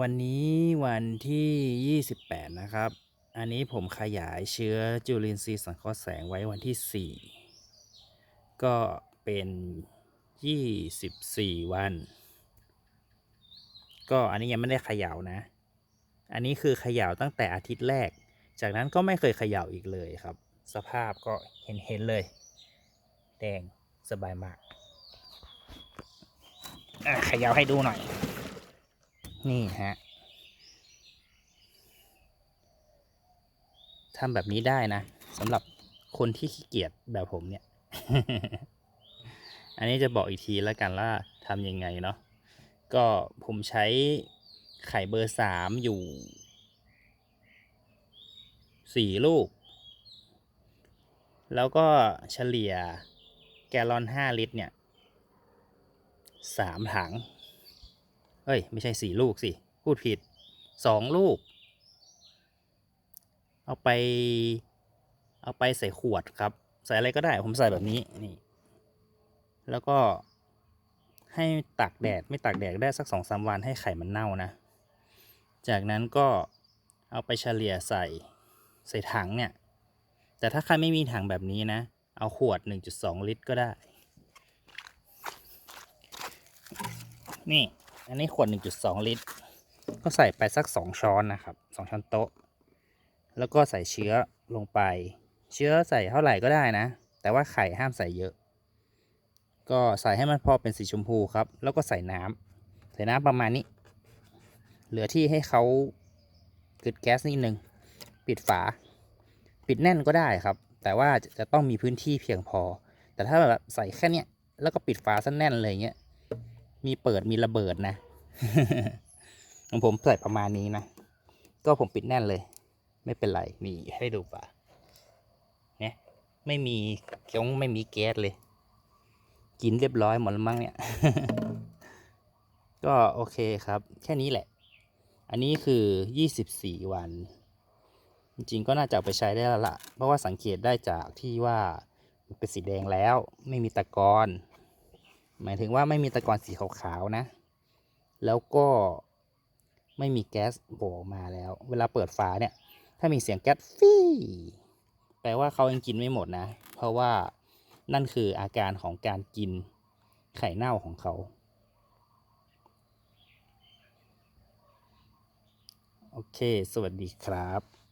วันนี้วันที่ 28 นะครับ อันนี้ผมขยายเชื้อจุลินทรีย์สังเคราะห์แสงไว้วันที่ 4 ก็เป็น 24 วัน ก็อันนี้ยังไม่ได้ขย่านะ อันนี้คือขย่าตั้งแต่อาทิตย์แรก จากนั้นก็ไม่เคยขย่าอีกเลยครับ สภาพก็เห็นเห็นเลย แดงสบายมากขย่าให้ดูหน่อย นี่ฮะทำแบบนี้ได้นะสำหรับคนที่ขี้เกียจแบบผมเนี่ย อันนี้จะบอกอีกทีแล้วกันว่าทำยังไงเนาะ ก็ผมใช้ไข่เบอร์สามอยู่สี่ลูก แล้วก็เฉลี่ยแกลลอนห้าลิตรเนี่ยสามถัง เอ้ย ไม่ใช่สี่ลูกสิ พูดผิดสองลูก เอาไป เอาไปใส่ขวดครับ ใส่อะไรก็ได้ ผมใส่แบบนี้ นี่ แล้วก็ให้ตากแดด ไม่ตากแดดได้สักสองสามวันให้ไข่มันเน่านะ จากนั้นก็เอาไปเฉลี่ยใส่ใส่ถังเนี่ย แต่ถ้าใครไม่มีถังแบบนี้นะ เอาขวด 1.2 ลิตรก็ได้ นี่ อันนี้ขวด 1.2 ลิตร ก็ใส่ไปสัก 2 ช้อนนะครับ 2 ช้อนโต๊ะ แล้วก็ใส่เชื้อลงไป เชื้อใส่เท่าไหร่ก็ได้นะ แต่ว่าไข่ห้ามใส่เยอะ ก็ใส่ให้มันพอเป็นสีชมพูครับ แล้วก็ใส่น้ำใส่น้ำประมาณนี้ เหลือที่ให้เขากึดแก๊สนิดนึง ปิดฝา ปิดแน่นก็ได้ครับ แต่ว่าจะต้องมีพื้นที่เพียงพอ แต่ถ้าแบบใส่แค่เนี้ย แล้วก็ปิดฝาซะแน่นเลยเงี้ย มีเปิดมีระเบิดนะของผมใส่ประมาณนี้นะ ก็ผมปิดแน่นเลย ไม่เป็นไรนี่ให้ดูฝาเนี่ยไม่มีเกียงไม่มีแก๊สเลย กินเรียบร้อยหมดแล้วมั้งเนี่ย ก็โอเคครับ แค่นี้แหละ อันนี้คือ 24 วัน จริงๆก็น่าจะเอาไปใช้ได้แล้วล่ะเพราะว่าสังเกตได้จากที่ว่าเป็นสีแดงแล้ว ไม่มีตะกอน หมายถึงว่าไม่มีตะกอนสีขาวๆนะ แล้วก็ไม่มีแก๊สโผล่ออกมาแล้ว เวลาเปิดฝาเนี่ย ถ้ามีเสียงแก๊สฟี่แปลว่าเขายังกินไม่หมดนะ เพราะว่านั่นคืออาการของการกินไข่เน่าของเขา โอเค สวัสดีครับ